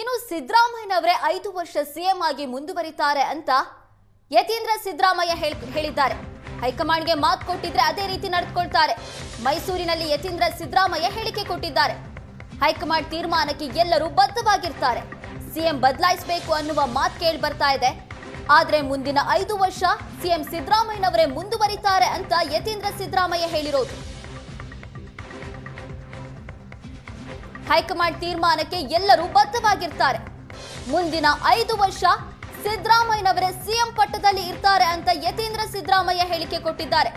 ಇನ್ನು ಸಿದ್ದರಾಮಯ್ಯನವರೇ ಐದು ವರ್ಷ ಸಿಎಂ ಆಗಿ ಮುಂದುವರಿತಾರೆ ಅಂತ ಯತೀಂದ್ರ ಸಿದ್ದರಾಮಯ್ಯ ಹೇಳಿದ್ದಾರೆ. ಹೈಕಮಾಂಡ್ಗೆ ಮಾತು ಕೊಟ್ಟಿದ್ರೆ ಅದೇ ರೀತಿ ನಡೆದುಕೊಳ್ತಾರೆ ಮೈಸೂರಿನಲ್ಲಿ ಯತೀಂದ್ರ ಸಿದ್ದರಾಮಯ್ಯ ಹೇಳಿಕೆ ಕೊಟ್ಟಿದ್ದಾರೆ. ಹೈಕಮಾಂಡ್ ತೀರ್ಮಾನಕ್ಕೆ ಎಲ್ಲರೂ ಬದ್ಧವಾಗಿರ್ತಾರೆ. ಸಿಎಂ ಬದಲಾಯಿಸಬೇಕು ಅನ್ನುವ ಮಾತು ಕೇಳಿ ಬರ್ತಾ ಇದೆ. ಆದ್ರೆ ಮುಂದಿನ ಐದು ವರ್ಷ ಸಿಎಂ ಸಿದ್ದರಾಮಯ್ಯನವರೇ ಮುಂದುವರಿತಾರೆ ಅಂತ ಯತೀಂದ್ರ ಸಿದ್ದರಾಮಯ್ಯ ಹೇಳಿರೋದು. ಹೈಕಮಾಂಡ್ ತೀರ್ಮಾನಕ್ಕೆ ಎಲ್ಲರೂ ಬದ್ಧವಾಗಿರ್ತಾರೆ. ಮುಂದಿನ ಐದು ವರ್ಷ ಸಿದ್ದರಾಮಯ್ಯನವರೇ ಸಿಎಂ ಪಟ್ಟದಲ್ಲಿ ಇರ್ತಾರೆ ಅಂತ ಯತೀಂದ್ರ ಸಿದ್ದರಾಮಯ್ಯ ಹೇಳಿಕೆ ಕೊಟ್ಟಿದ್ದಾರೆ.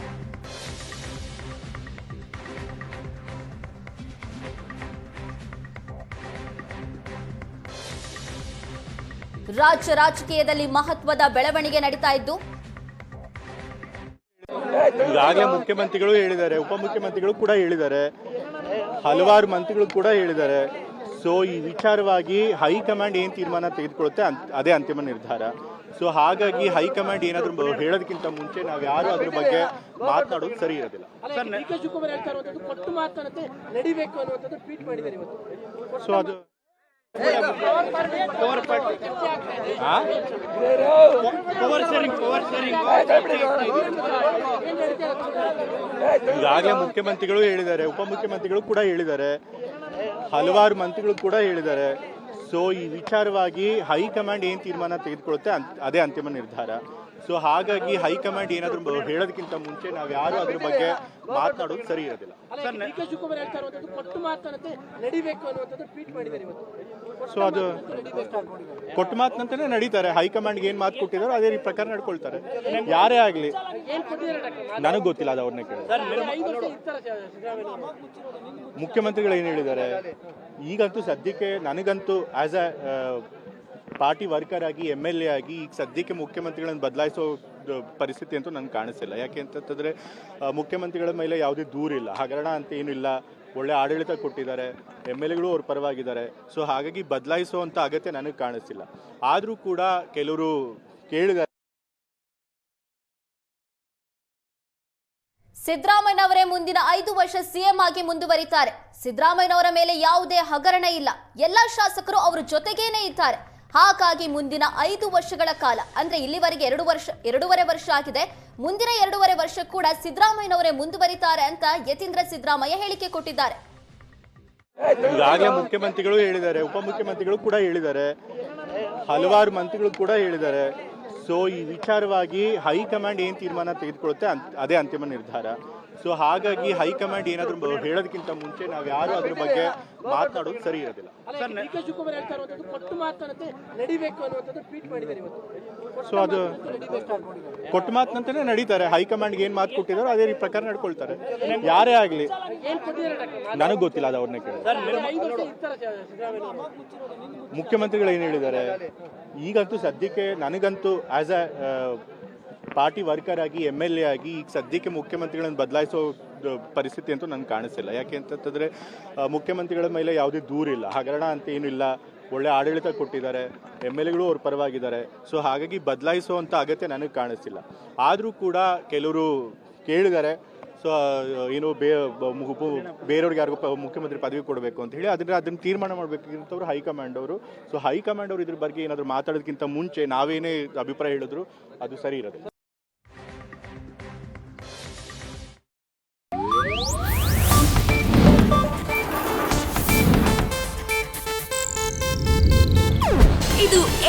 ರಾಜ್ಯ ರಾಜಕೀಯದಲ್ಲಿ ಮಹತ್ವದ ಬೆಳವಣಿಗೆ ನಡೀತಾ ಇದ್ದು ಈಗಾಗಲೇ ಮುಖ್ಯಮಂತ್ರಿಗಳು ಹೇಳಿದ್ದಾರೆ ಉಪಮುಖ್ಯಮಂತ್ರಿಗಳು ಕೂಡ ಹೇಳಿದ್ದಾರೆ ಹಲವಾರು ಮಂತ್ರಿಗಳು ಕೂಡ ಹೇಳಿದ್ದಾರೆ. ಸೊ ಈ ವಿಚಾರವಾಗಿ ಹೈಕಮಾಂಡ್ ಏನು ತೀರ್ಮಾನ ತೆಗೆದುಕೊಳ್ಳುತ್ತೆ ಅದೇ ಅಂತಿಮ ನಿರ್ಧಾರ. ಸೊ ಹಾಗಾಗಿ ಹೈಕಮಾಂಡ್ ಏನಾದರೂ ಹೇಳೋದಕ್ಕಿಂತ ಮುಂಚೆ ನಾವು ಯಾರು ಅದ್ರ ಬಗ್ಗೆ ಮಾತನಾಡೋದು ಸರಿ ಇರೋದಿಲ್ಲ. ಸೊ ಡಿ ಆ? ಈಗಾಗಲೇ ಮುಖ್ಯಮಂತ್ರಿಗಳು ಹೇಳಿದ್ದಾರೆ, ಉಪಮುಖ್ಯಮಂತ್ರಿಗಳು ಕೂಡ ಹೇಳಿದ್ದಾರೆ, ಹಲವಾರು ಮಂತ್ರಿಗಳು ಕೂಡ ಹೇಳಿದ್ದಾರೆ ಸೊ ಈ ವಿಚಾರವಾಗಿ ಹೈಕಮಾಂಡ್ ಏನು ತೀರ್ಮಾನ ತೆಗೆದುಕೊಳ್ಳುತ್ತೆ ಅದೇ ಅಂತಿಮ ನಿರ್ಧಾರ ಸೊ ಹಾಗಾಗಿ ಹೈಕಮಾಂಡ್ ಏನಾದರೂ ಹೇಳೋದಕ್ಕಿಂತ ಮುಂಚೆ ನಾವು ಯಾರು ಅದ್ರ ಬಗ್ಗೆ ಮಾತನಾಡೋದು ಸರಿ ಇರೋದಿಲ್ಲ. ಸೊ ಅದು ಕೊಟ್ಟ ಮಾತಿನಂತೆನೇ ನಡೀತಾರೆ. ಹೈಕಮಾಂಡ್ಗೆ ಏನು ಮಾತು ಕೊಟ್ಟಿದಾರೋ ಅದೇ ರೀತಿ ಪ್ರಕಾರ ನಡ್ಕೊಳ್ತಾರೆ. ಯಾರೇ ಆಗಲಿ. ನನಗ್ ಗೊತ್ತಿಲ್ಲ ಅದು ಅವ್ರನ್ನ ಕೇಳಿ ಮುಖ್ಯಮಂತ್ರಿಗಳು ಏನು ಹೇಳಿದ್ದಾರೆ? ಈಗಂತೂ ಸದ್ಯಕ್ಕೆ ನನಗಂತೂ ಆಸ್ ಅ ಪಾರ್ಟಿ ವರ್ಕರ್ ಆಗಿ ಎಂ ಎಲ್ ಎ ಆಗಿ, ಈಗ ಸದ್ಯಕ್ಕೆ ಮುಖ್ಯಮಂತ್ರಿಗಳನ್ನು ಬದಲಾಯಿಸೋ ಪರಿಸ್ಥಿತಿ ಅಂತೂ ನನಗೆ ಕಾಣಿಸಿಲ್ಲ ಯಾಕೆ ಅಂತಂತಂದರೆ ಮುಖ್ಯಮಂತ್ರಿಗಳ ಮೇಲೆ ಯಾವುದೇ ದೂರಿಲ್ಲ ಹಗರಣ ಅಂತ ಏನಿಲ್ಲ ಒಳ್ಳೆ ಆಡಳಿತ ಕೊಟ್ಟಿದ್ದಾರೆ. ಎಂ ಎಲ್ ಎಗಳು ಅವ್ರ ಪರವಾಗಿದ್ದಾರೆ. ಸೊ ಹಾಗಾಗಿ ಬದಲಾಯಿಸುವಂಥ ಅಗತ್ಯ ನನಗೆ ಕಾಣಿಸಿಲ್ಲ ಆದರೂ ಕೂಡ ಕೆಲವರು ಕೇಳಿದ್ದಾರೆ ಸಿದ್ದರಾಮಯ್ಯನವರೇ ಮುಂದಿನ ಐದು ವರ್ಷ ಸಿಎಂ ಆಗಿ ಮುಂದುವರಿತಾರೆ. ಸಿದ್ದರಾಮಯ್ಯನವರ ಮೇಲೆ ಯಾವುದೇ ಹಗರಣ ಇಲ್ಲ. ಎಲ್ಲ ಶಾಸಕರು ಅವರ ಜೊತೆಗೇನೆ ಇದ್ದಾರೆ. ಹಾಗಾಗಿ ಮುಂದಿನ ಐದು ವರ್ಷಗಳ ಕಾಲ, ಅಂದ್ರೆ ಇಲ್ಲಿವರೆಗೆ ಎರಡು ವರ್ಷ, ಎರಡೂವರೆ ವರ್ಷ ಆಗಿದೆ. ಮುಂದಿನ ಎರಡೂವರೆ ವರ್ಷ ಕೂಡ ಸಿದ್ದರಾಮಯ್ಯನವರೇ ಮುಂದುವರಿತಾರೆ ಅಂತ ಯತೀಂದ್ರ ಸಿದ್ದರಾಮಯ್ಯ ಹೇಳಿಕೆ ಕೊಟ್ಟಿದ್ದಾರೆ. ಈಗಾಗಲೇ ಮುಖ್ಯಮಂತ್ರಿಗಳು ಹೇಳಿದ್ದಾರೆ, ಉಪಮುಖ್ಯಮಂತ್ರಿಗಳು ಕೂಡ ಹೇಳಿದ್ದಾರೆ, ಹಲವಾರು ಮಂತ್ರಿಗಳು ಕೂಡ ಹೇಳಿದ್ದಾರೆ. ಸೊ ಈ ವಿಚಾರವಾಗಿ ಹೈಕಮಾಂಡ್ ಏನು ತೀರ್ಮಾನ ತೆಗೆದುಕೊಳ್ಳುತ್ತೆ ಅದೇ ಅಂತಿಮ ನಿರ್ಧಾರ. ಸೊ ಹಾಗಾಗಿ ಹೈಕಮಾಂಡ್ ಏನಾದರೂ ಹೇಳೋದಕ್ಕಿಂತ ಮುಂಚೆ ನಾವು ಯಾರು ಅದ್ರ ಬಗ್ಗೆ ಮಾತನಾಡೋದು ಸರಿ ಇರೋದಿಲ್ಲ. ಸೊ ಅದು ಕೊಟ್ಟ ಮಾತಂತಾನೆ ನಡೀತಾರೆ. ಹೈಕಮಾಂಡ್ಗೆ ಏನು ಮಾತು ಕೊಟ್ಟಿದಾರೋ ಅದೇ ರೀತಿ ಪ್ರಕಾರ ನಡ್ಕೊಳ್ತಾರೆ. ಯಾರೇ ಆಗಲಿ. ನನಗೆ ಗೊತ್ತಿಲ್ಲ ಅದು ಅವ್ರನ್ನ ಕೇಳಿ ಮುಖ್ಯಮಂತ್ರಿಗಳು ಏನು ಹೇಳಿದ್ದಾರೆ? ಈಗಂತೂ ಸದ್ಯಕ್ಕೆ ನನಗಂತೂ ಆಸ್ ಅ ಪಾರ್ಟಿ ವರ್ಕರ್ ಆಗಿ ಎಂ ಎಲ್ ಎ ಆಗಿ, ಈಗ ಸದ್ಯಕ್ಕೆ ಮುಖ್ಯಮಂತ್ರಿಗಳನ್ನು ಬದಲಾಯಿಸೋ ಪರಿಸ್ಥಿತಿ ಅಂತೂ ನನಗೆ ಕಾಣಿಸಿಲ್ಲ. ಯಾಕೆ ಅಂತಂತಂದರೆ ಮುಖ್ಯಮಂತ್ರಿಗಳ ಮೇಲೆ ಯಾವುದೇ ದೂರಿಲ್ಲ ಹಗರಣ ಅಂತ ಏನಿಲ್ಲ ಒಳ್ಳೆ ಆಡಳಿತ ಕೊಟ್ಟಿದ್ದಾರೆ. ಎಂ ಎಲ್ ಎಗಳು ಅವ್ರ ಪರವಾಗಿದ್ದಾರೆ. ಸೊ ಹಾಗಾಗಿ ಬದಲಾಯಿಸುವಂಥ ಅಗತ್ಯ ನನಗೆ ಕಾಣಿಸ್ತಿಲ್ಲ ಆದರೂ ಕೂಡ ಕೆಲವರು ಕೇಳಿದ್ದಾರೆ. ಸೊ ಏನು ಬೇ ಬೇರೆಯವ್ರಿಗೆ ಯಾರಿಗೂ ಮುಖ್ಯಮಂತ್ರಿ ಪದವಿ ಕೊಡಬೇಕು ಅಂತ ಹೇಳಿ ಅದನ್ನ, ಅದನ್ನು ತೀರ್ಮಾನ ಮಾಡಬೇಕಂತವ್ರು ಹೈಕಮಾಂಡ್ ಅವರು. ಸೊ ಹೈಕಮಾಂಡ್ ಅವರು ಇದ್ರ ಬಗ್ಗೆ ಏನಾದರೂ ಮಾತಾಡೋದಕ್ಕಿಂತ ಮುಂಚೆ ನಾವೇನೇ ಅಭಿಪ್ರಾಯ ಹೇಳಿದ್ರು, ಅದು ಸರಿ ಇರೋದು